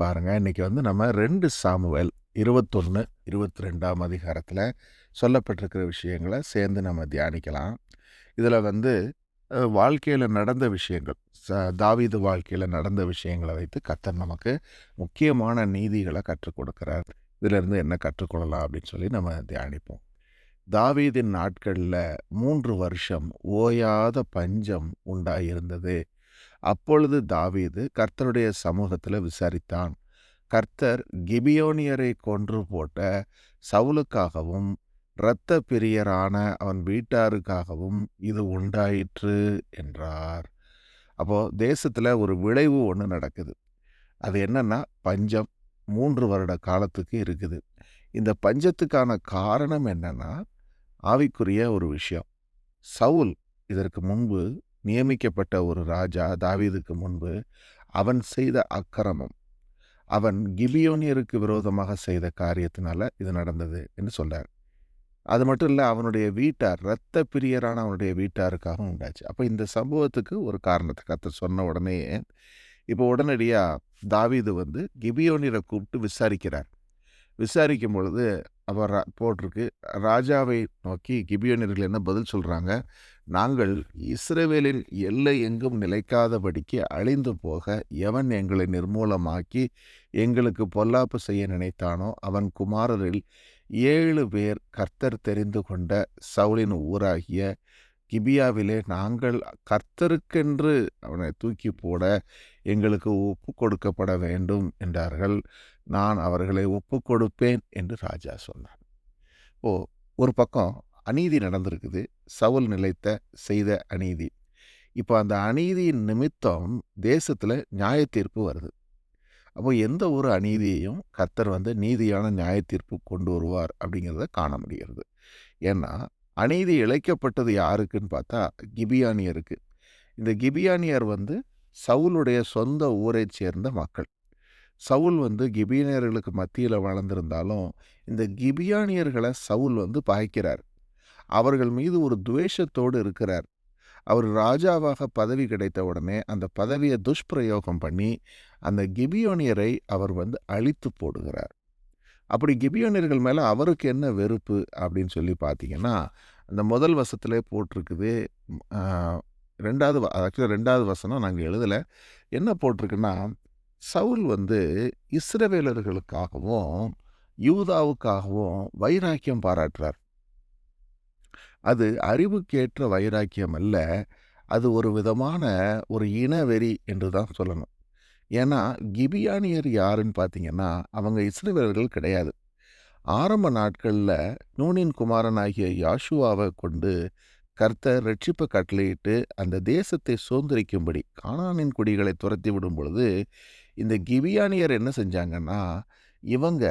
பாருங்கள் இன்றைக்கி வந்து நம்ம ரெண்டு சாமுவேல் 21, 22ஆம் அதிகாரத்தில சொல்லப்பட்டிருக்கிற விஷயங்கள சேர்ந்து நம்ம தியானிக்கலாம். இதில் வந்து வாழ்க்கையில் நடந்த விஷயங்கள், ச தாவீது வாழ்க்கையில் நடந்த விஷயங்களை வைத்து கத்தர் நமக்கு முக்கியமான நீதிகளை கற்றுக் கொடுக்குறார் இதிலிருந்து என்ன கற்றுக்கொள்ளலாம் அப்படின்னு சொல்லி நம்ம தியானிப்போம். தாவீதின் நாட்களில் மூன்று வருஷம் ஓயாத பஞ்சம் உண்டாயிருந்தது. அப்பொழுது தாவீது கர்த்தருடைய சமூகத்தில் விசாரித்தான். கர்த்தர் கிபியோனியரை கொன்று போட்ட சவுலுக்காகவும், இரத்த பிரியரான அவன் வீட்டாருக்காகவும் இது உண்டாயிற்று என்றார். அப்போ தேசத்தில் ஒரு விளைவு ஒன்று நடக்குது. அது என்னன்னா, பஞ்சம் மூன்று வருட காலத்துக்கு இருக்குது. இந்த பஞ்சத்துக்கான காரணம் என்னன்னா, ஆவிக்குரிய ஒரு விஷயம். சவுல் இதற்கு முன்பு நியமிக்கப்பட்ட ஒரு ராஜா தாவீதுக்கு முன்பு, அவன் செய்த அக்கிரமம், அவன் கிபியோனியருக்கு விரோதமாக செய்த காரியத்தினால இது நடந்தது என்று சொல்கிறார் அது மட்டும் இல்லை அவனுடைய வீட்டார், இரத்த பிரியரான அவனுடைய வீட்டாருக்காகவும் உண்டாச்சு. அப்போ இந்த சம்பவத்துக்கு ஒரு காரணத்தை கத்த சொன்ன உடனே இப்போ உடனடியாக தாவீது வந்து கிபியோனியரை கூப்பிட்டு விசாரிக்கிறார். விசாரிக்கும் பொழுது அவர் போட்டிருக்கு, ராஜாவை நோக்கி கிபியோனியர்கள் என்ன பதில் சொல்கிறாங்க "நாங்கள் இஸ்ரேவேலின் எல்லை எங்கும் நிலைக்காதபடிக்கு அழிந்து போக எவன் எங்களை நிர்மூலமாக்கி எங்களுக்கு பொல்லாப்பு செய்ய நினைத்தானோ, அவன் குமாரரில் ஏழு பேர் கர்த்தர் தெரிந்து கொண்ட சவுலின் ஊராகிய கிபியாவிலே நாங்கள் கர்த்தருக்கென்று அவனை தூக்கி போட எங்களுக்கு ஒப்பு கொடுக்கப்பட வேண்டும்" என்றார்கள். நான் அவர்களை ஒப்பு கொடுப்பேன் என்று ராஜா சொன்னார். ஓ ஒரு பக்கம் அநீதி நடந்திருக்குது. சவுல் நிலைத்த செய்த அநீதி. இப்போ அந்த அநீதியின் நிமித்தம் தேசத்தில் நியாயத்தீர்ப்பு வருது. அப்போ எந்த ஒரு அநீதியையும் கர்த்தர் வந்து நீதியான நியாயத்தீர்ப்பு கொண்டு வருவார் அப்படிங்கிறத காண முடிகிறது. ஏன்னா, அநீதி இழைக்கப்பட்டது யாருக்குன்னு பார்த்தா, கிபியானியருக்கு. இந்த கிபியானியர் வந்து சவுலுடைய சொந்த ஊரைச் சேர்ந்த மக்கள். சவுல் வந்து கிபியனியர்களுக்கு மத்தியில் வளர்ந்திருந்தாலும், இந்த கிபியானியர்களை சவுல் வந்து பாய்க்கிறார் அவர்கள் மீது ஒரு துவேஷத்தோடு இருக்கிறார். அவர் ராஜாவாக பதவி கிடைத்த உடனே அந்த பதவியை துஷ்பிரயோகம் பண்ணி, அந்த கிபியோனியரை அவர் வந்து அழித்து போடுகிறார். அப்படி கிபியோனியர்கள் மேல அவருக்கு என்ன வெறுப்பு அப்படின்னு சொல்லி பார்த்தீங்கன்னா, அந்த முதல் வசத்திலே போட்டிருக்குது. ஆ 2வது வ ஆக்சுவலா 2வது வசனம் நாங்க எழுதல. என்ன போட்டிருக்குன்னா, சவுல் வந்து இஸ்ரவேலர்களுக்காகவும், யூதாவுக்காகவும் வைராக்கியம் பாராட்டுறார். அது அறிவுக்கேற்ற வைராக்கியம் அல்ல. அது ஒரு விதமான ஒரு இனவெறி என்று தான் சொல்லணும். ஏன்னா, கிபியானியர் யாருன்னு பார்த்தீங்கன்னா, அவங்க இஸ்ரேலர்கள் கிடையாது. ஆரம்ப நாட்களில் நூனின் குமாரனாகிய யாஷுவாவை கொண்டு கர்த்தர் ரட்சிப்பை கட்டளையிட்டு அந்த தேசத்தை சுதந்திரிக்கும்படி கானானின் குடிகளை துரத்தி விடும் பொழுது, இந்த கிபியானியர் என்ன செஞ்சாங்கன்னா, இவங்க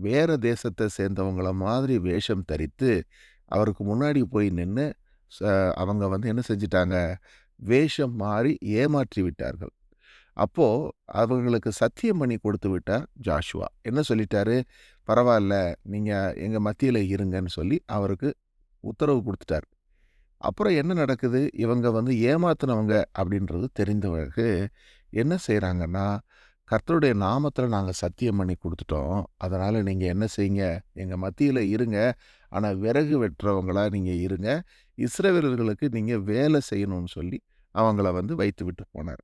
வேறு தேசத்தை சேர்ந்தவங்கள மாதிரி வேஷம் தரித்து, அவருக்கு முன்னாடி போய் நின்று ச அவங்க வந்து என்ன செஞ்சுட்டாங்க, வேஷம் மாறி ஏமாற்றி விட்டார்கள். அப்போது அவங்களுக்கு சத்தியம் பண்ணி கொடுத்து விட்டார் ஜாஷுவா. என்ன சொல்லிட்டாரு, பரவாயில்ல நீங்கள் எங்கள் மத்தியில் இருங்கன்னு" சொல்லி அவருக்கு உத்தரவு கொடுத்துட்டார் அப்புறம் என்ன நடக்குது, இவங்க வந்து ஏமாத்தினவங்க அப்படின்றது தெரிந்த பிறகு என்ன செய்கிறாங்கன்னா "கர்த்தருடைய நாமத்தில் நாங்கள் சத்தியம் பண்ணி கொடுத்துட்டோம் அதனால் நீங்கள் என்ன செய்யுங்க, எங்கள் மத்தியில் இருங்க. ஆனால் விறகு வெட்டுறவங்களா நீங்கள் இருங்க. இஸ்ரவேலர்களுக்கு நீங்கள் வேலை செய்யணும்னு" சொல்லி அவங்கள வந்து வைத்து விட்டு போனார்.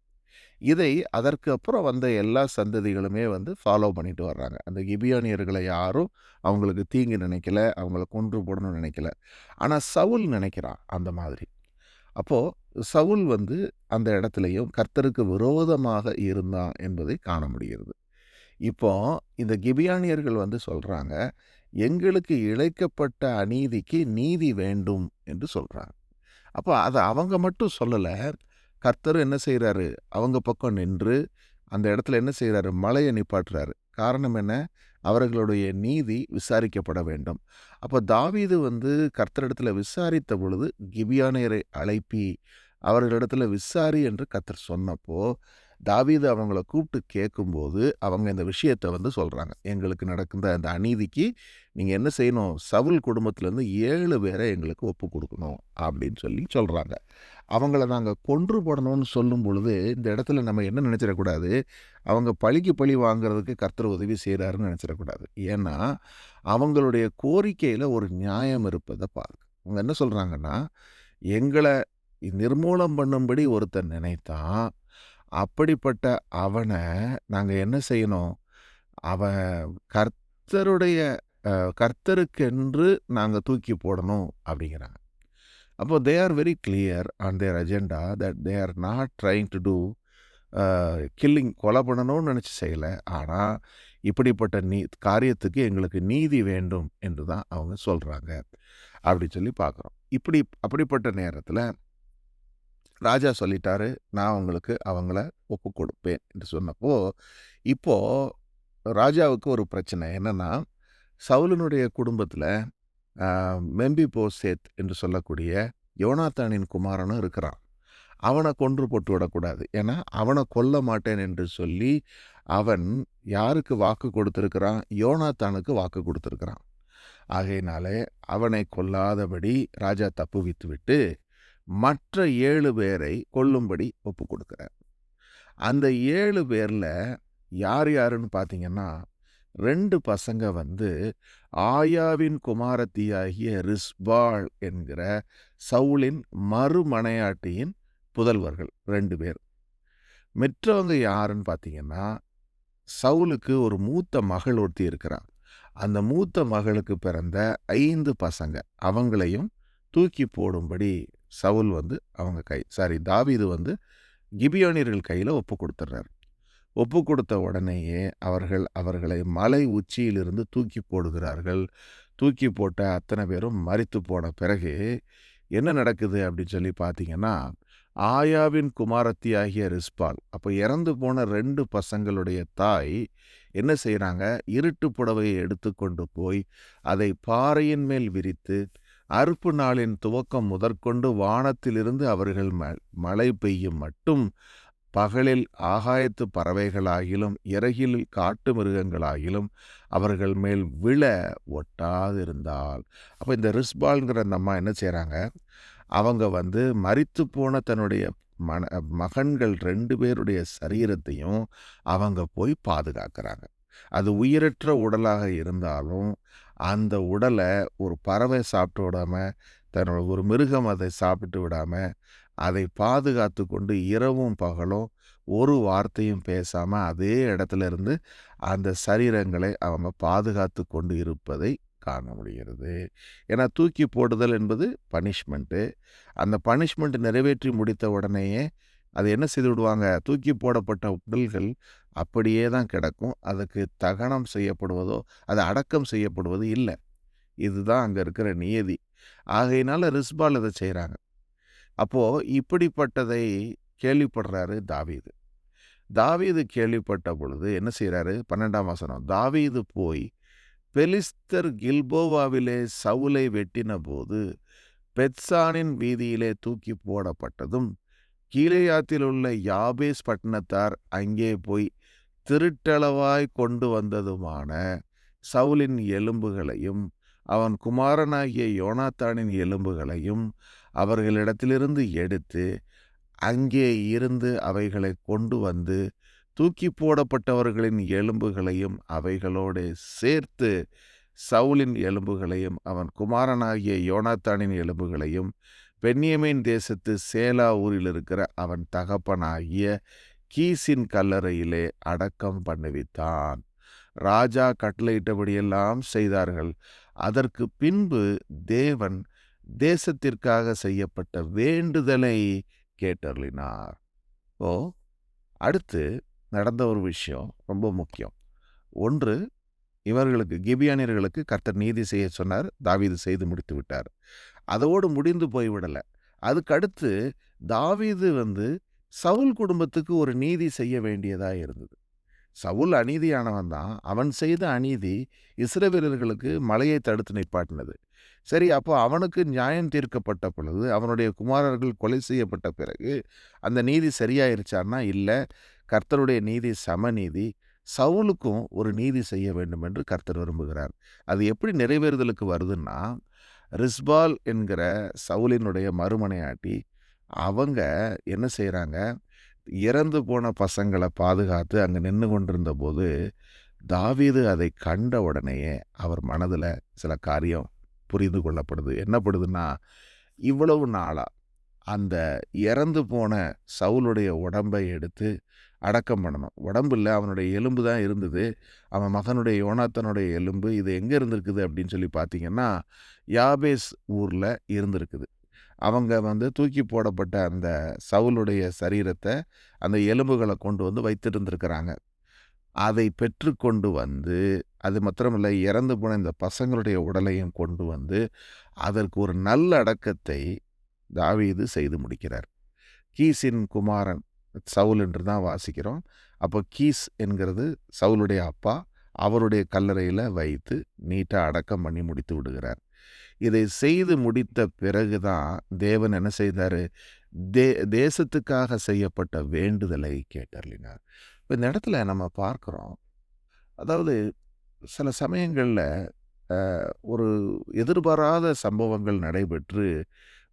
இதை அதற்கு அப்புறம் வந்த எல்லா சந்ததிகளுமே வந்து ஃபாலோ பண்ணிட்டு வர்றாங்க. அந்த கிபியானியர்களை யாரும் அவங்களுக்கு தீங்கு நினைக்கல. அவங்கள கொன்று போடணும்னு நினைக்கல. ஆனால் சவுல் நினைக்கிறான் அந்த மாதிரி. அப்போது சவுல் வந்து அந்த இடத்துலையும் கர்த்தருக்கு விரோதமாக இருந்தான் என்பதை காண முடிகிறது. இப்போ இந்த கிபியானியர்கள் வந்து சொல்கிறாங்க "எங்களுக்கு இழைக்கப்பட்ட அநீதிக்கு நீதி வேண்டும்" என்று சொல்றாங்க. அப்போ அதை அவங்க மட்டும் சொல்லலை கர்த்தரும் என்ன செய்கிறாரு அவங்க பக்கம் நின்று அந்த இடத்துல என்ன செய்கிறாரு மலையை நிப்பாட்டுறாரு. காரணம் என்ன, அவர்களுடைய நீதி விசாரிக்கப்பட வேண்டும். அப்போ தாவீது வந்து கர்த்தரிடத்தில் விசாரித்த பொழுது, கிபியானியரை அழைப்பி, அவர்களிடத்தில் விசாரி என்று கர்த்தர் சொன்னப்போ, தாவீது அவங்கள கூப்பிட்டு கேட்கும்போது அவங்க இந்த விஷயத்த வந்து சொல்கிறாங்க எங்களுக்கு நடக்கிற அந்த அநீதிக்கு நீங்கள் என்ன செய்யணும்? சவுல் குடும்பத்திலேருந்து ஏழு பேரை எங்களுக்கு ஒப்பு கொடுக்கணும் அப்படின்னு சொல்லி சொல்கிறாங்க அவங்கள நாங்கள் கொன்று போடணும்னு சொல்லும் பொழுது இந்த இடத்துல நம்ம என்ன நினச்சிடக்கூடாது? அவங்க பழிக்கு பழி வாங்குறதுக்கு கர்த்தர் உதவி செய்கிறாருன்னு நினச்சிடக்கூடாது. ஏன்னா அவங்களுடைய கோரிக்கையில் ஒரு நியாயம் இருப்பதை பாருங்க அவங்க என்ன சொல்கிறாங்கன்னா எங்களை நிர்மூலம் பண்ணும்படி ஒருத்தன் நினைத்தான் அப்படிப்பட்ட அவனை நாங்கள் என்ன செய்யணும்? அவன் கர்த்தருடைய கர்த்தருக்கென்று நாங்கள் தூக்கி போடணும் அப்படிங்கிறாங்க. அப்போ they are very clear on their agenda that they are not trying to do killing கொலை பண்ணணும்னு நினச்சி செய்யலை. ஆனால் இப்படிப்பட்ட நீ காரியத்துக்கு எங்களுக்கு நீதி வேண்டும் என்று தான் அவங்க சொல்கிறாங்க அப்படி சொல்லி பார்க்குறோம். இப்படி அப்படிப்பட்ட நேரத்தில் ராஜா சொல்லிட்டாரு நான் உங்களுக்கு அவங்கள ஒப்பு கொடுப்பேன் என்று சொன்னப்போ இப்போ ராஜாவுக்கு ஒரு பிரச்சனை. என்னன்னா சவுலனுடைய குடும்பத்தில் மெம்பி போசேத் என்று சொல்லக்கூடிய யோனாத்தானின் குமாரனும் இருக்கிறான். அவனை கொன்று போட்டு விடக்கூடாது. ஏன்னா அவனை கொல்ல மாட்டேன் என்று சொல்லி அவன் யாருக்கு வாக்கு கொடுத்துருக்கிறான்? யோனாத்தானுக்கு வாக்கு கொடுத்துருக்கிறான். ஆகையினாலே அவனை கொல்லாதபடி ராஜா தப்பு விட்டு மற்ற ஏழு பேரை கொல்லும்படி ஒப்பு கொடுக்குறார். அந்த ஏழு பேரில் யார் யாருன்னு பார்த்தீங்கன்னா ரெண்டு பசங்க வந்து ஆயாவின் குமாரத்தியாகிய ரிஸ்பால் என்கிற சவுலின் மறுமனையாட்டியின் புதல்வர்கள் ரெண்டு பேர். மற்றவங்க யாருன்னு பார்த்தீங்கன்னா சவுலுக்கு ஒரு மூத்த மகள் ஒருத்தி இருக்கிறான். அந்த மூத்த மகளுக்கு பிறந்த ஐந்து பசங்க அவங்களையும் தூக்கி போடும்படி சவுல் வந்து அவங்க கை சாரி தாவீது வந்து கிபியோனியர்கள் கையில் ஒப்பு கொடுத்துட்றாரு ஒப்பு கொடுத்த உடனேயே அவர்கள் அவர்களை மலை உச்சியிலிருந்து தூக்கி போடுகிறார்கள். தூக்கி போட்ட அத்தனை பேரும் மறித்து போன பிறகு என்ன நடக்குது அப்படின்னு சொல்லி பார்த்தீங்கன்னா ஆயாவின் குமாரத்தி ஆகிய ரிஸ்பால் அப்போ இறந்து போன ரெண்டு பசங்களுடைய தாய் என்ன செய்கிறாங்க இருட்டு புடவையை எடுத்துக்கொண்டு போய் அதை பாறையின் மேல் விரித்து அறுப்பு நாளின் துவக்கம் முதற்கொண்டு வானத்திலிருந்து அவர்கள் ம மழை பெய்யும் மட்டும் பகலில் ஆகாயத்து பறவைகளாகிலும் இறகில் காட்டு மிருகங்களாகிலும் அவர்கள் மேல் விழ ஒட்டாதிருந்தால். அப்போ இந்த ரிஸ்பால்ங்கிற அந்த அம்மா என்ன செய்கிறாங்க அவங்க வந்து மறித்து போன தன்னுடைய மன மகன்கள் ரெண்டு பேருடைய சரீரத்தையும் அவங்க போய் பாதுகாக்கிறாங்க. அது உயிரற்ற உடலாக இருந்தாலும் அந்த உடலை ஒரு பறவை சாப்பிட்டு விடாமல் தன்னோட ஒரு மிருகம் அதை சாப்பிட்டு விடாமல் அதை பாதுகாத்து கொண்டு இரவும் பகலும் ஒரு வார்த்தையும் பேசாமல் அதே இடத்துல இருந்து அந்த சரீரங்களை அவங்க பாதுகாத்து கொண்டு இருப்பதை காண முடிகிறது. ஏன்னா தூக்கி போடுதல் என்பது பனிஷ்மெண்ட்டு. அந்த பனிஷ்மெண்ட் நிறைவேற்றி முடித்த உடனேயே அது என்ன செய்து விடுவாங்க? தூக்கி போடப்பட்ட உடல்கள் அப்படியே தான் கிடக்கும். அதுக்கு தகனம் செய்யப்படுவதோ அது அடக்கம் செய்யப்படுவது இல்லை. இதுதான் அங்கே இருக்கிற நியதி. ஆகையினால ரிஸ்பால் இதை செய்கிறாங்க அப்போது இப்படிப்பட்டதை கேள்விப்படுறாரு தாவீது. தாவீது கேள்விப்பட்ட பொழுது என்ன செய்கிறாரு பன்னெண்டாம் வசனம். தாவீது போய் பெலிஸ்தர் கில்போவாவிலே சவுலை வெட்டின போது பெட்சானின் வீதியிலே தூக்கி போடப்பட்டதும் கீழேயாத்தில் உள்ள யாபேஸ் பட்டணத்தார் அங்கே போய் திருட்டளவாய் கொண்டு வந்ததுமான சவுலின் எலும்புகளையும் அவன் குமாரனாகிய யோனாத்தானின் எலும்புகளையும் அவர்களிடத்திலிருந்து எடுத்து அங்கே இருந்து அவைகளை கொண்டு வந்து தூக்கி போடப்பட்டவர்களின் எலும்புகளையும் அவைகளோடு சேர்த்து சவுலின் எலும்புகளையும் அவன் குமாரனாகிய யோனாத்தானின் எலும்புகளையும் பென்யமீன் தேசத்து சேலா ஊரில் இருக்கிற அவன் தகப்பனாகிய கீசின் கல்லறையிலே அடக்கம் பண்ணுவித்தான் ராஜா கட்டளையிட்டபடியெல்லாம் செய்தார்கள். அதற்கு பின்பு தேவன் தேசத்திற்காக செய்யப்பட்ட வேண்டுதலை கேட்டருளினார். ஓ அடுத்து நடந்த ஒரு விஷயம் ரொம்ப முக்கியம். ஒன்று இவர்களுக்கு கிபியானியர்களுக்கு கர்த்தர் நீதி செய்ய சொன்னார் தாவீது செய்து முடித்து விட்டார் அதோடு முடிந்து போய்விடலை அதுக்கடுத்து தாவீது வந்து சவுல் குடும்பத்துக்கு ஒரு நீதி செய்ய வேண்டியதாக இருந்தது. சவுல் அநீதியானவன் தான். அவன் செய்த அநீதி இஸ்ரவேலர்களுக்கு மலையை தடுத்து நிப்பாட்டினது. சரி அப்போ அவனுக்கு நியாயம் தீர்க்கப்பட்ட பொழுது அவனுடைய குமாரர்கள் கொலை செய்யப்பட்ட பிறகு அந்த நீதி சரியாயிருச்சான்னா இல்லை கர்த்தருடைய நீதி சமநீதி சவுலுக்கும் ஒரு நீதி செய்ய வேண்டும் என்று கர்த்தர் விரும்புகிறார். அது எப்படி நிறைவேறுதலுக்கு வருதுன்னா ரிஸ்பால் என்கிற சவுலினுடைய மறுமனையாட்டி அவங்க என்ன செய்கிறாங்க இறந்து போன பசங்களை பாதுகாத்து அங்கே நின்று கொண்டிருந்த போது தாவீது அதை கண்ட உடனேயே அவர் மனதில் சில காரியம் புரிந்து கொள்ளப்படுது. என்னப்படுதுன்னா இவ்வளவு நாளாக அந்த இறந்து போன சவுளுடைய உடம்பை எடுத்து அடக்கம் பண்ணணும். உடம்பு இல்லை அவனுடைய எலும்பு தான் இருந்தது. அவன் மகனுடைய யோனாத்தனுடைய எலும்பு இது எங்கே இருந்திருக்குது அப்படின்னு சொல்லி பார்த்தீங்கன்னா யாபேஸ் ஊரில் இருந்திருக்குது. அவங்க வந்து தூக்கி போடப்பட்ட அந்த சவுலுடைய சரீரத்தை அந்த எலும்புகளை கொண்டு வந்து வைத்துட்டு அதை பெற்றுக்கொண்டு வந்து அது மாத்திரமில்லை இறந்து போன இந்த பசங்களுடைய உடலையும் கொண்டு வந்து அதற்கு ஒரு நல்ல அடக்கத்தை தாவீது செய்து முடிக்கிறார். கீசின் குமாரன் சவுல் என்று தான் வாசிக்கிறோம். அப்போ கீஸ் என்கிறது சவுலுடைய அப்பா அவருடைய கல்லறையில் வைத்து நீட்டாக அடக்கம் பண்ணி முடித்து விடுகிறார். இதை செய்து முடித்த பிறகு தான் தேவன் என்ன செய்தார்? தே தேசத்துக்காக செய்யப்பட்ட வேண்டுதலை கேட்டர்லினார் இப்போ இந்த இடத்துல நம்ம பார்க்குறோம். அதாவது சில சமயங்களில் ஒரு எதிர்பாராத சம்பவங்கள் நடைபெற்று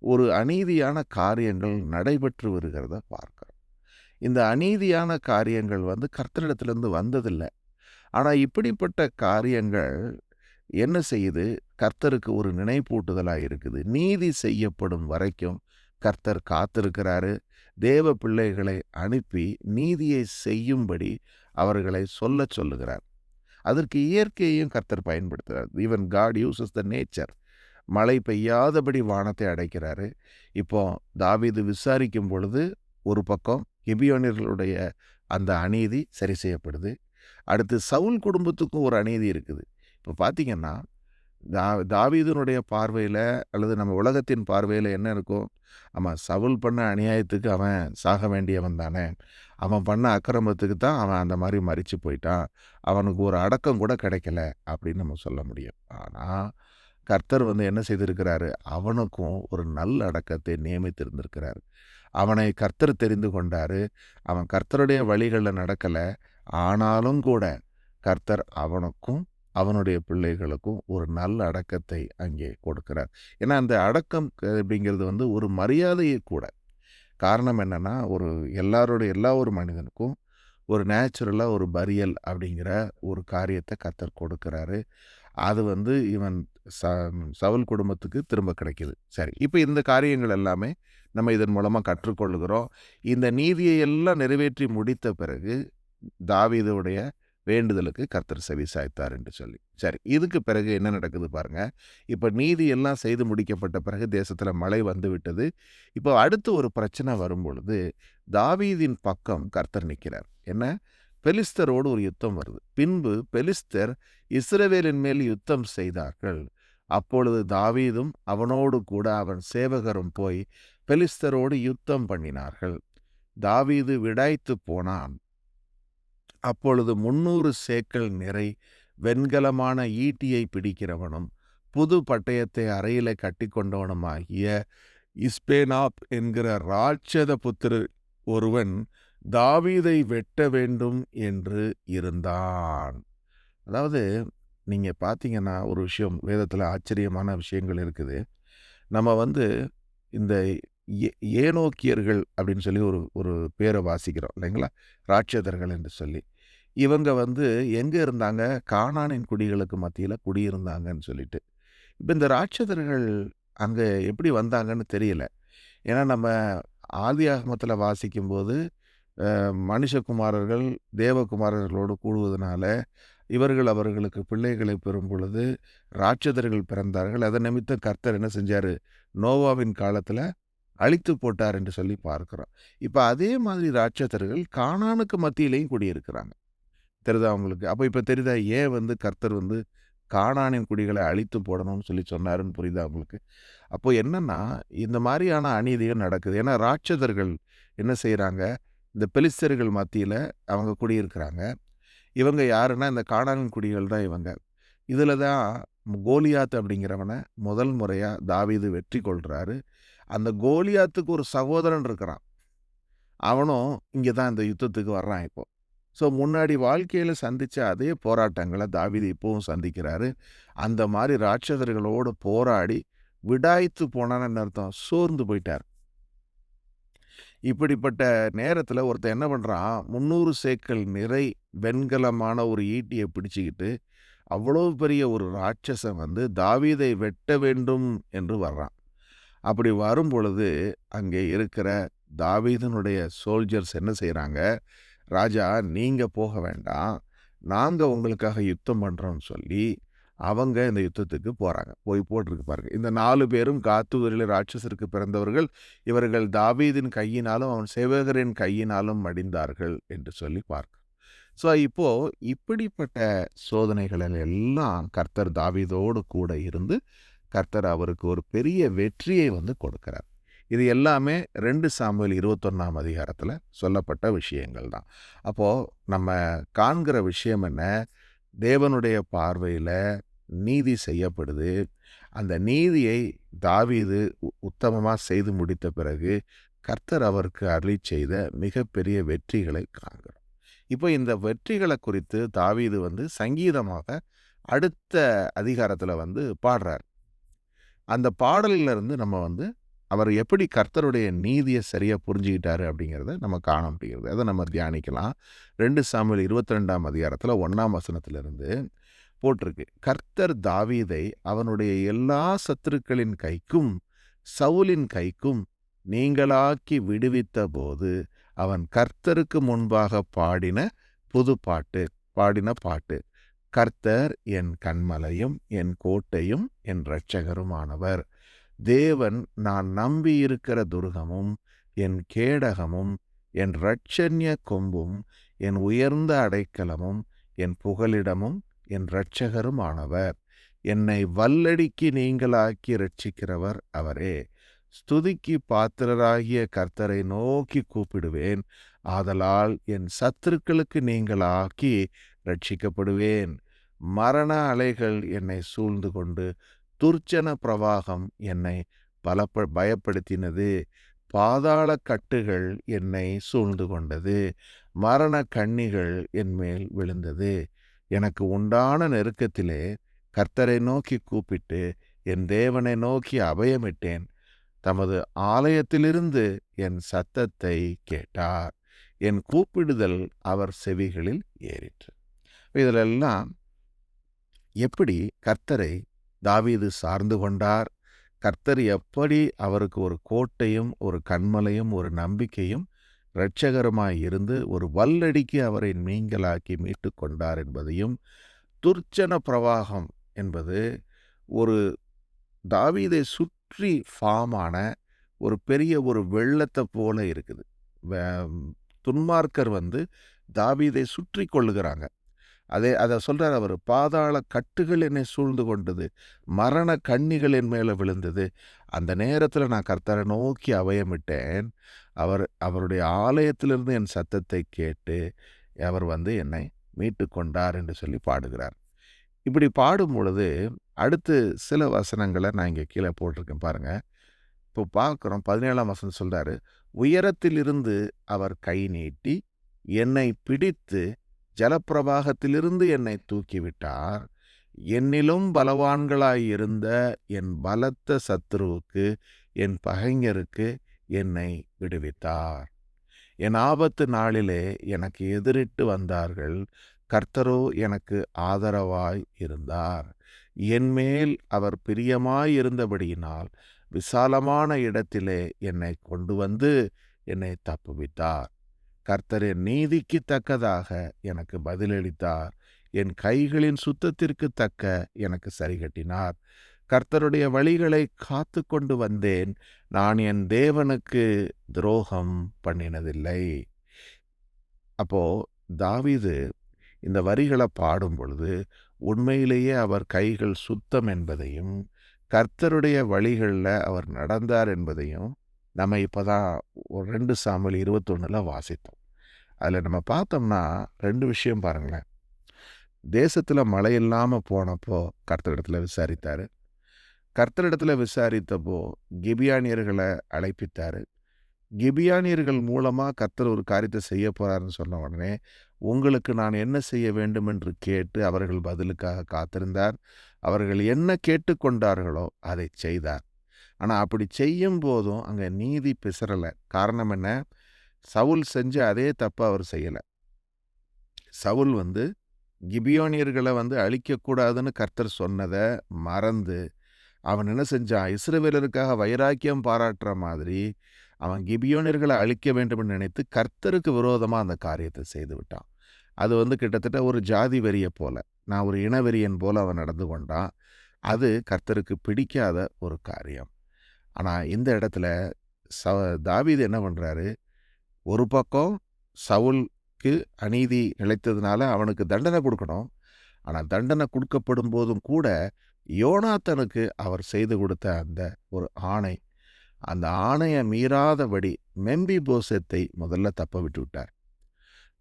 ஒரு அநீதியான காரியங்கள் நடைபெற்று வருகிறத பார்க்குறோம். இந்த அநீதியான காரியங்கள் வந்து கர்த்தரிடத்திலேருந்து வந்ததில்லை. ஆனால் இப்படிப்பட்ட காரியங்கள் என்ன செய்யுது? கர்த்தருக்கு ஒரு நினைப்பூட்டுதலாக இருக்குது. நீதி செய்யப்படும் வரைக்கும் கர்த்தர் காத்திருக்கிறாரு. தேவ பிள்ளைகளை அனுப்பி நீதியை செய்யும்படி அவர்களை சொல்ல சொல்லுகிறார். அதற்கு இயற்கையையும் கர்த்தர் பயன்படுத்துகிறார். Even God uses the nature மழை பெய்யாதபடி வானத்தை அடைக்கிறாரு. இப்போ தாவீது விசாரிக்கும் பொழுது ஒரு பக்கம் கிபியோனியர்களுடைய அந்த அநீதி சரி செய்யப்படுது. அடுத்து சவுல் குடும்பத்துக்கும் ஒரு அநீதி இருக்குது. இப்போ பார்த்தீங்கன்னா தா தாவீதனுடைய பார்வையில் அல்லது நம்ம உலகத்தின் பார்வையில் என்ன இருக்கும் ஆமாம் சவுல் பண்ண அநியாயத்துக்கு அவன் சாக வேண்டியவன் தானே. அவன் பண்ண அக்கிரமத்துக்கு தான் அவன் அந்த மாதிரி மறித்து போயிட்டான். அவனுக்கு ஒரு அடக்கம் கூட கிடைக்கல அப்படின்னு நம்ம சொல்ல முடியும். ஆனால் கர்த்தர் வந்து என்ன செய்திருக்கிறாரு? அவனுக்கும் ஒரு நல்ல அடக்கத்தை நியமித்திருந்திருக்கிறார். அவனை கர்த்தர் தெரிந்து கொண்டார். அவன் கர்த்தருடைய வழிகளில் நடக்கலை. ஆனாலும் கூட கர்த்தர் அவனுக்கும் அவனுடைய பிள்ளைகளுக்கும் ஒரு நல்ல அடக்கத்தை அங்கே கொடுக்கிறார். ஏன்னா அந்த அடக்கம் அப்படிங்கிறது வந்து ஒரு மரியாதையை கூட. காரணம் என்னென்னா ஒரு எல்லாருடைய எல்லா ஒரு மனிதனுக்கும் ஒரு நேச்சுரலாக ஒரு பரியல் அப்படிங்கிற ஒரு காரியத்தை கத்தர் கொடுக்குறாரு. அது வந்து இவன் ச சவுல் குடும்பத்துக்கு திரும்ப கிடைக்கிது. சரி இப்போ இந்த காரியங்கள் எல்லாமே நம்ம இதன் மூலமாக கற்றுக்கொள்கிறோம். இந்த நீதியை எல்லாம் நிறைவேற்றி முடித்த பிறகு தாவீதுடைய வேண்டுதலுக்கு கர்த்தர் செவி சாய்த்தார் என்று சொல்லி. சரி இதுக்கு பிறகு என்ன நடக்குது பாருங்கள் இப்போ நீதி எல்லாம் செய்து முடிக்கப்பட்ட பிறகு தேசத்தில் மழை வந்து விட்டது இப்போ அடுத்து ஒரு பிரச்சனை வரும் பொழுது தாவீதின் பக்கம் கர்த்தர் நிற்கிறார் என்ன? பெலிஸ்தரோடு ஒரு யுத்தம் வருது. பின்பு பெலிஸ்தர் இஸ்ரவேலின் மேல் யுத்தம் செய்தார்கள். அப்பொழுது தாவீதும் அவனோடு கூட அவன் சேவகரும் போய் பெலிஸ்தரோடு யுத்தம் பண்ணினார்கள். தாவீது விடாய்த்து போனான். அப்பொழுது முன்னூறு சேக்கல் நிறை வெண்கலமான ஈட்டியை பிடிக்கிறவனும் புது பட்டயத்தை அறையில கட்டிக்கொண்டவனுமாகிய இஸ்பேனாப் என்கிற ராட்சத புத்திர ஒருவன் தாவீதை வெட்ட வேண்டும் என்று இருந்தான். அதாவது நீங்கள் பார்த்தீங்கன்னா ஒரு விஷயம் வேதத்தில் ஆச்சரியமான விஷயங்கள் இருக்குது. நம்ம வந்து இந்த ஏ ஏனோக்கியர்கள் அப்படின்னு சொல்லி ஒரு ஒரு பேரை வாசிக்கிறோம் இல்லைங்களா? ராட்சதர்கள் என்று சொல்லி. இவங்க வந்து எங்கே இருந்தாங்க? காணானின் குடிகளுக்கு மத்தியில் குடியிருந்தாங்கன்னு சொல்லிட்டு. இப்போ இந்த ராட்சதர்கள் அங்கே எப்படி வந்தாங்கன்னு தெரியல. ஏன்னா நம்ம ஆதி ஆகமத்தில் வாசிக்கும்போது மனுஷகுமாரர்கள் தேவகுமாரர்களோடு கூடுவதனால இவர்கள் அவர்களுக்கு பிள்ளைகளை பெறும் பொழுது ராட்சதர்கள் பிறந்தார்கள். அதை நிமித்தம் கர்த்தர் என்ன செஞ்சார்? நோவாவின் காலத்தில் அழித்து போட்டார் என்று சொல்லி பார்க்குறோம். இப்போ அதே மாதிரி ராட்சதர்கள் காணானுக்கு மத்தியிலையும் குடியிருக்கிறாங்க. தெரியுதா அவங்களுக்கு அப்போ இப்போ தெரியுதா ஏன் வந்து கர்த்தர் வந்து காணானின் குடிகளை அழித்து போடணும்னு சொல்லி சொன்னாருன்னு புரியுதா அவங்களுக்கு அப்போ என்னன்னா இந்த மாதிரியான அநீதிகள் நடக்குது. ஏன்னா ராட்சதர்கள் என்ன செய்கிறாங்க இந்த பெலிஸ்தர்கள் மத்தியில் அவங்க குடியிருக்கிறாங்க. இவங்க யாருன்னா இந்த காணான்குடிகள் தான் இவங்க. இதில் தான் கோலியாத் அப்படிங்கிறவனை முதல் முறையாக தாவீது வெற்றி கொள்கிறாரு அந்த கோலியாத்துக்கு ஒரு சகோதரன் இருக்கிறான். அவனும் இங்கே தான் இந்த யுத்தத்துக்கு வர்றான் இப்போ. ஸோ முன்னாடி வாழ்க்கையில் சந்தித்த அதே போராட்டங்களை தாவீது இப்போவும் சந்திக்கிறாரு. அந்த மாதிரி ராட்சதர்களோடு போராடி விடாய்த்து போனான்னு அர்த்தம் சோர்ந்து போயிட்டார். இப்படிப்பட்ட நேரத்தில் ஒருத்தன் என்ன பண்ணுறான் முந்நூறு சேக்கல் நிறை வெண்கலமான ஒரு ஈட்டியை பிடிச்சிக்கிட்டு அவ்வளோ பெரிய ஒரு ராட்சசன் வந்து தாவீதை வெட்ட வேண்டும் என்று வர்றான். அப்படி வரும் பொழுது அங்கே இருக்கிற தாவீதனுடைய சோல்ஜர்ஸ் என்ன செய்கிறாங்க ராஜா நீங்கள் போக வேண்டாம். நாங்கள் உங்களுக்காக யுத்தம் பண்ணுறோம்னு சொல்லி அவங்க இந்த யுத்தத்துக்கு போகிறாங்க போய் போட்டிருக்கு பாருங்க. இந்த நாலு பேரும் காத்தூரில் ராட்சசருக்கு பிறந்தவர்கள். இவர்கள் தாவீதின் கையினாலும் அவன் சேவகரின் கையினாலும் மடிந்தார்கள் என்று சொல்லி பார்க்க ஸோ இப்போது இப்படிப்பட்ட சோதனைகளில் எல்லாம் கர்த்தர் தாவிதோடு கூட இருந்து கர்த்தர் அவருக்கு ஒரு பெரிய வெற்றியை வந்து கொடுக்கிறார். இது எல்லாமே ரெண்டு சாமுவேல் இருபத்தொன்னாம் அதிகாரத்தில் சொல்லப்பட்ட விஷயங்கள் தான். அப்போது நம்ம காண்கிற விஷயம் என்ன? தேவனுடைய பார்வையில் நீதி செய்யப்படுது. அந்த நீதியை தாவீது உத்தமமாக செய்து முடித்த பிறகு கர்த்தர் அவருக்கு அருளி செய்த மிகப்பெரிய வெற்றிகளை காண்கிறோம். இப்போ இந்த வெற்றிகளை குறித்து தாவீது வந்து சங்கீதமாக அடுத்த அதிகாரத்தில் வந்து பாடுறார். அந்த பாடலிலிருந்து நம்ம வந்து அவர் எப்படி கர்த்தருடைய நீதியை சரியாக புரிஞ்சுக்கிட்டாரு அப்படிங்கிறத நம்ம காண முடிகிறது. அதை நம்ம தியானிக்கலாம். ரெண்டு சாமியில் இருபத்தி ரெண்டாம் அதிகாரத்தில் ஒன்றாம் வசனத்திலிருந்து போட்டிருக்கு. கர்த்தர் தாவீதை அவனுடைய எல்லா சத்துருக்களின் கைக்கும் சவுலின் கைக்கும் நீங்களாக்கி விடுவித்த போது அவன் கர்த்தருக்கு முன்பாக பாடின புது பாட்டு பாடின பாட்டு. கர்த்தர் என் கண்மலையும் என் கோட்டையும் என் இரட்சகருமானவர். தேவன் நான் நம்பியிருக்கிற துர்கமும் என் கேடகமும் என் இரட்சண்ய கொம்பும் என் உயர்ந்த அடைக்கலமும் என் புகலிடமும் என் இரட்சகருமானவர். என்னை வல்லடிக்கு நீங்களாக்கி ரட்சிக்கிறவர் அவரே. ஸ்துதிக்கு பாத்திரராகிய கர்த்தரை நோக்கி கூப்பிடுவேன். ஆதலால் என் சத்துருக்களுக்கு நீங்களாக்கி ரட்சிக்கப்படுவேன் மரண அலைகள் என்னை சூழ்ந்து கொண்டு துர்ச்சன பிரவாகம் என்னை பலப்ப பயப்படுத்தினது. பாதாள கட்டுகள் என்னை சூழ்ந்து கொண்டது. மரண கண்ணிகள் என்மேல் விழுந்தது. எனக்கு உண்டான நெருக்கத்திலே கர்த்தரை நோக்கி கூப்பிட்டு என் தேவனை நோக்கி அபயமிட்டேன். தமது ஆலயத்திலிருந்து என் சத்தத்தை கேட்டார். என் கூப்பிடுதல் அவர் செவிகளில் ஏறிற்று. இதிலெல்லாம் எப்படி கர்த்தரை தாவீது சார்ந்து கொண்டார்? கர்த்தர் எப்படி அவருக்கு ஒரு கோட்டையும் ஒரு கண்மலையும் ஒரு நம்பிக்கையும் இரட்சகரமாய் இருந்து ஒரு வல்லடிக்கு அவரை நீங்களாக்கி மீட்டு கொண்டார் என்பதையும் துர்ச்சன பிரவாகம் என்பது ஒரு தாவீதை சுற்றி சுற்றி ஃபார்மான ஒரு பெரிய ஒரு வெள்ளத்தை போல இருக்குது. துன்மார்க்கர் வந்து தாவீதை சுற்றி கொள்ளுகிறாங்க. அதே அதை சொல்கிறார் அவர் பாதாள கட்டுகள் என்னை சூழ்ந்து கொண்டது மரண கண்ணிகள் என் மேலே விழுந்தது. அந்த நேரத்தில் நான் கர்த்தரை நோக்கி அவயமிட்டேன். அவர் அவருடைய ஆலயத்திலிருந்து என் சத்தத்தை கேட்டு அவர் வந்து என்னை மீட்டு கொண்டார் என்று சொல்லி பாடுகிறார். இப்படி பாடும் பொழுது அடுத்து சில வசனங்களை நான் இங்கே கீழே போட்டிருக்கேன் பாருங்கள் இப்போ பார்க்குறோம் பதினேழாம் வசனம் சொல்கிறாரு உயரத்திலிருந்து அவர் கை நீட்டி என்னை பிடித்து ஜலப்பிரவாகத்திலிருந்து என்னை தூக்கிவிட்டார். என்னிலும் பலவான்களாயிருந்த என் பலத்த சத்ருவுக்கு என் பகைஞருக்கு என்னை விடுவித்தார். என் ஆபத்து நாளிலே எனக்கு எதிரிட்டு வந்தார்கள். கர்த்தரோ எனக்கு ஆதரவாய் இருந்தார். என்மேல் அவர் பிரியமாய் இருந்தபடியினால் விசாலமான இடத்திலே என்னை கொண்டு வந்து என்னை தப்புவித்தார். கர்த்தரின் நீதிக்கு தக்கதாக எனக்கு பதிலளித்தார். என் கைகளின் சுத்தத்திற்கு தக்க எனக்கு சரிகட்டினார். கர்த்தருடைய வழிகளை காத்து கொண்டு வந்தேன். நான் என் தேவனுக்கு துரோகம் பண்ணினதில்லை. அப்போ தாவிது இந்த வரிகளை பாடும் பொழுது உண்மையிலேயே அவர் கைகள் சுத்தம் என்பதையும் கர்த்தருடைய வழிகளில் அவர் நடந்தார் என்பதையும் நம்ம இப்போ தான் ஒரு ரெண்டு சாமியில் இருபத்தொன்னில் வாசித்தோம். அதில் நம்ம பார்த்தோம்னா ரெண்டு விஷயம் பாருங்களேன். தேசத்தில் மழை இல்லாமல் போனப்போ கர்த்தரிடத்தில் விசாரித்தார். கர்த்தரிடத்தில் விசாரித்தப்போ கிபியானியர்களை அழைப்பித்தார். கிபியானியர்கள் மூலமாக கர்த்தர் ஒரு காரியத்தை செய்ய போகிறாருன்னு சொன்ன உடனே உங்களுக்கு நான் என்ன செய்ய வேண்டும் என்று கேட்டு அவர்கள் பதிலுக்காக காத்திருந்தார். அவர்கள் என்ன கேட்டுக்கொண்டார்களோ அதை செய்தார். ஆனால் அப்படி செய்யும் போதும் அங்கே நீதி பிசரலை காரணம் என்ன? சவுல் செஞ்ச அதே தப்பு அவர் செய்யலை. சவுல் வந்து கிபியோனியர்களை வந்து அழிக்கக்கூடாதுன்னு கர்த்தர் சொன்னதை மறந்து அவன் என்ன செஞ்சான்? இஸ்ரவேலருக்காக வைராக்கியம் பாராட்டுற மாதிரி அவன் கிபியோனியர்களை அழிக்க வேண்டும் நினைத்து கர்த்தருக்கு விரோதமாக அந்த காரியத்தை செய்து விட்டான். அது வந்து கிட்டத்தட்ட ஒரு ஜாதி வெறியை போல. நான் ஒரு இனவெறியன் போல அவன் நடந்து கொண்டான். அது கர்த்தருக்கு பிடிக்காத ஒரு காரியம். ஆனால் இந்த இடத்துல ச தாவீது என்ன பண்ணுறாரு ஒரு பக்கம் சவுலுக்கு அநீதி நிலைத்ததுனால அவனுக்கு தண்டனை கொடுக்கணும். ஆனால் தண்டனை கொடுக்கப்படும் போதும் கூட யோனாத்தனுக்கு அவர் செய்து கொடுத்த அந்த ஒரு ஆணை. அந்த ஆணையை மீறாதபடி மெம்பி போசத்தை முதல்ல தப்ப விட்டு விட்டார்.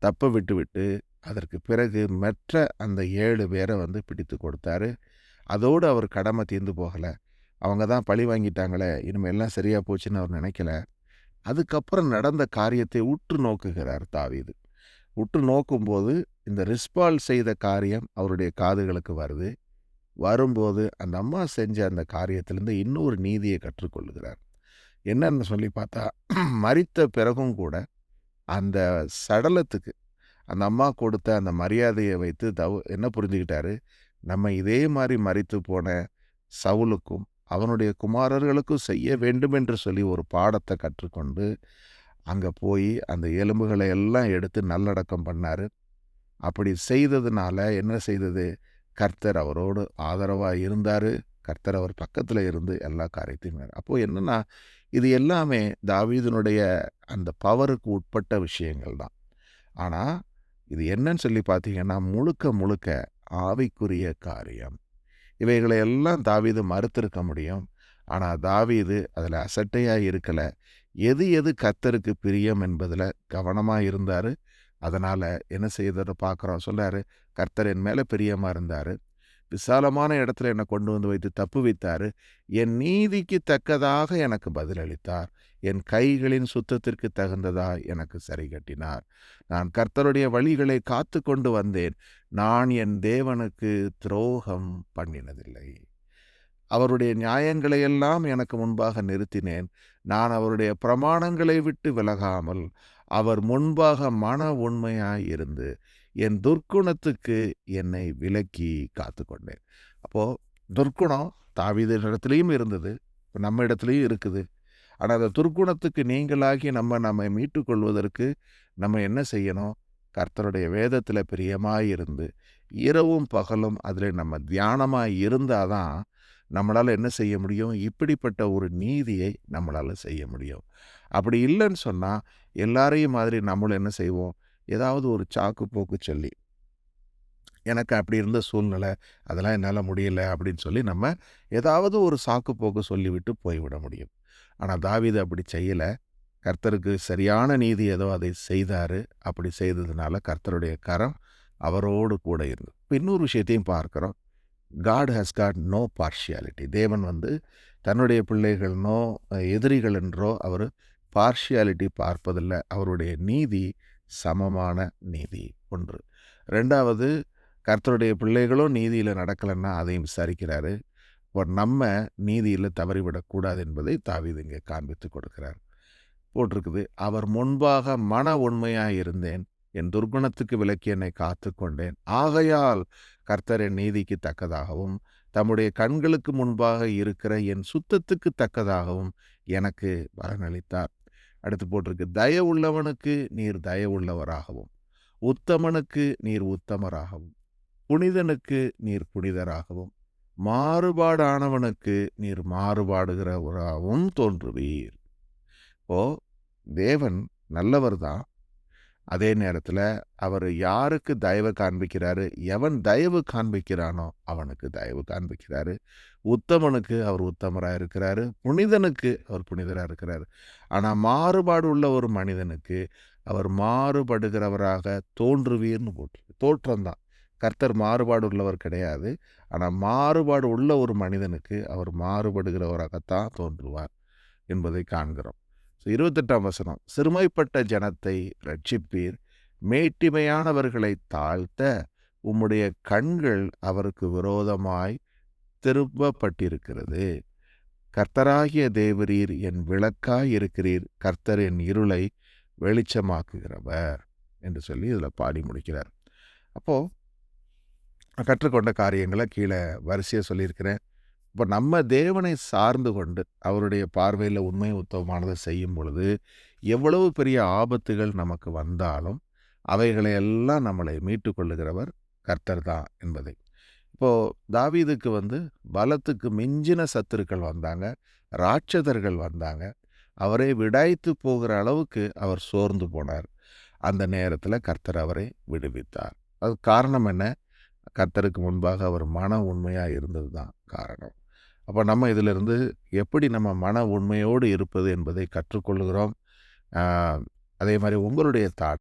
தப்ப விட்டு விட்டு அதற்கு பிறகு மற்ற அந்த ஏழு பேரை வந்து பிடித்து கொடுத்தாரு. அதோடு அவர் கடமை தீர்ந்து போகலை. அவங்க தான் பழி வாங்கிட்டாங்களே இனிமேல் எல்லாம் சரியாக போச்சுன்னு அவர் நினைக்கல. அதுக்கப்புறம் நடந்த காரியத்தை உற்று நோக்குகிறார் தாவீது. உற்று நோக்கும்போது இந்த ரிஸ்பால் செய்த காரியம் அவருடைய காதுகளுக்கு வருது. வரும்போது அந்த அம்மா செஞ்ச அந்த காரியத்திலேருந்து இன்னொரு நீதியை கற்றுக்கொள்ளுகிறார் என்னன்னு சொல்லி பார்த்தா மறித்த பிறகும் கூட அந்த சடலத்துக்கு அந்த அம்மா கொடுத்த அந்த மரியாதையை வைத்து தவ என்ன புரிஞ்சுக்கிட்டாரு? நம்ம இதே மாதிரி மறித்து போன சவுலுக்கும் அவனுடைய குமாரர்களுக்கும் செய்ய வேண்டும் என்று சொல்லி ஒரு பாடத்தை கற்றுக்கொண்டு அங்கே போய் அந்த எலும்புகளை எல்லாம் எடுத்து நல்லடக்கம் பண்ணார். அப்படி செய்ததுனால என்ன செய்தது? கர்த்தர் அவரோடு ஆதரவாக இருந்தார். கர்த்தர் அவர் பக்கத்தில் இருந்து எல்லா காரியத்தையும் அப்போது என்னென்னா இது எல்லாமே தாவீதனுடைய அந்த பவருக்கு உட்பட்ட விஷயங்கள் தான். ஆனால் இது என்னன்னு சொல்லி பார்த்தீங்கன்னா முழுக்க முழுக்க ஆவிக்குரிய காரியம். இவைகளை எல்லாம் தாவீது மறுத்திருக்க முடியும். ஆனால் தாவீது அதில் அசட்டையாக இருக்கலை. எது எது கத்தருக்கு பிரியம் என்பதில் கவனமாக இருந்தார். அதனால் என்ன செய்ததை பார்க்குறோம். சொல்கிறாரு கர்த்தர் என் மேலே பிரியமாக இருந்தார். விசாலமான இடத்துல என்னை கொண்டு வந்து வைத்து தப்பு வைத்தார். என் நீதிக்கு தக்கதாக எனக்கு பதிலளித்தார். என் கைகளின் சுத்தத்திற்கு தகுந்ததா எனக்கு சரி கட்டினார். நான் கர்த்தருடைய வழிகளை காத்து கொண்டு வந்தேன். நான் என் தேவனுக்கு துரோகம் பண்ணினதில்லை. அவருடைய நியாயங்களை எல்லாம் எனக்கு முன்பாக நிறுத்தினேன். நான் அவருடைய பிரமாணங்களை விட்டு விலகாமல் அவர் முன்பாக மன உண்மையாய் இருந்து என் துர்க்குணத்துக்கு என்னை விலக்கி காத்து கொண்டேன் அப்போது துர்க்குணம் தாவித இடத்துலையும் இருந்தது இப்போ நம்ம இடத்துலையும் இருக்குது. ஆனால் அந்த துர்க்குணத்துக்கு நீங்களாகி நம்ம நம்மை மீட்டு கொள்வதற்கு நம்ம என்ன செய்யணும்? கர்த்தருடைய வேதத்தில் பிரியமாக இருந்து இரவும் பகலும் அதில் நம்ம தியானமாக இருந்தால் தான் நம்மளால் என்ன செய்ய முடியும்? இப்படிப்பட்ட ஒரு நீதியை நம்மளால் செய்ய முடியும். அப்படி இல்லைன்னு சொன்னால் எல்லாரையும் மாதிரி நம்மளும் என்ன செய்வோம்? ஏதாவது ஒரு சாக்கு போக்கு சொல்லி எனக்கு அப்படி இருந்த சூழ்நிலை அதெல்லாம் என்னால் முடியல அப்படின்னு சொல்லி நம்ம ஏதாவது ஒரு சாக்கு போக்கு சொல்லிவிட்டு போய்விட முடியும். ஆனால் தாவிது அப்படி செய்யலை. கர்த்தருக்கு சரியான நீதி ஏதோ அதை செய்தார். அப்படி செய்ததுனால கர்த்தருடைய கரம் அவரோடு கூட இருந்தது இப்போ இன்னொரு விஷயத்தையும் பார்க்குறோம். God has got no partiality தேவன் வந்து தன்னுடைய பிள்ளைகள்னோ எதிரிகள் என்றோ அவர் பார்ஷியாலிட்டி பார்ப்பதில்லை. அவருடைய நீதி சமமான நீதி ஒன்று. ரெண்டாவது கர்த்தருடைய பிள்ளைகளும் நீதியில் நடக்கலைன்னா அதையும் விசாரிக்கிறாரு. இப்போ நம்ம நீதியில் தவறிவிடக்கூடாது என்பதை தாவீது இங்கே காண்பித்து கொடுக்கிறார். போட்டிருக்குது அவர் முன்பாக மன உண்மையாக இருந்தேன் என் துர்குணத்துக்கு விலக்கி என்னை காத்து கொண்டேன். ஆகையால் கர்த்தர் என் நீதிக்கு தக்கதாகவும் தம்முடைய கண்களுக்கு முன்பாக இருக்கிற என் சுத்தத்துக்கு தக்கதாகவும் எனக்கு பலனளித்தார். அடுத்து போட்டிருக்கு. தயவுள்ளவனுக்கு நீர் தயவுள்ளவராகவும் உத்தமனுக்கு நீர் உத்தமராகவும் புனிதனுக்கு நீர் புனிதராகவும் மாறுபாடானவனுக்கு நீர் மாறுபாடுகிறவராகவும் தோன்றுவீர். ஓ தேவன் நல்லவர் தான். அதே நேரத்தில் அவர் யாருக்கு தயவு காண்பிக்கிறாரு? எவன் தயவு காண்பிக்கிறானோ அவனுக்கு தயவு காண்பிக்கிறாரு. உத்தமனுக்கு அவர் உத்தமராக இருக்கிறாரு. புனிதனுக்கு அவர் புனிதராக இருக்கிறாரு. ஆனால் மாறுபாடு உள்ள ஒரு மனிதனுக்கு அவர் மாறுபடுகிறவராக தோன்றுவீர்னு போட்டு தோற்றம்தான் கர்த்தர் மாறுபாடு உள்ளவர் கிடையாது. ஆனால் மாறுபாடு உள்ள ஒரு மனிதனுக்கு அவர் மாறுபடுகிறவராகத்தான் தோன்றுவார் என்பதை காண்கிறோம். ஸோ இருபத்தெட்டாம் வசனம். சிறுமைப்பட்ட ஜனத்தை ரட்சிப்பீர் மேட்டிமையானவர்களை தாழ்த்த உம்முடைய கண்கள் அவருக்கு விரோதமாய் திருப்பப்பட்டிருக்கிறது கர்த்தராகிய தேவரீர் என் விளக்காய் இருக்கிறீர். கர்த்தர் என் இருளை வெளிச்சமாக்குகிறவர். என்று சொல்லி இதில் பாடி முடிக்கிறார். அப்போது கற்றுக்கொண்ட காரியங்களை கீழே வரிசையாக சொல்லியிருக்கிறேன். இப்போ நம்ம தேவனை சார்ந்து கொண்டு அவருடைய பார்வையில் உண்மை உத்தவமானதை செய்யும் பொழுது எவ்வளவு பெரிய ஆபத்துகள் நமக்கு வந்தாலும் அவைகளை எல்லாம் நம்மளை மீட்டு கொள்ளுகிறவர் கர்த்தர் தான் என்பதை. இப்போது தாவீதுக்கு வந்து பலத்துக்கு மிஞ்சின சத்துருக்கள் வந்தாங்க ராட்சதர்கள் வந்தாங்க. அவரை விடாய்த்து போகிற அளவுக்கு அவர் சோர்ந்து போனார். அந்த நேரத்தில் கர்த்தர் அவரை விடுவித்தார். அது காரணம் என்ன? கர்த்தருக்கு முன்பாக அவர் மன உண்மையாக இருந்தது தான் காரணம். அப்போ நம்ம இதிலிருந்து எப்படி நம்ம மன உண்மையோடு இருப்பது என்பதை கற்றுக்கொள்கிறோம். அதே மாதிரி உங்களுடைய தாட்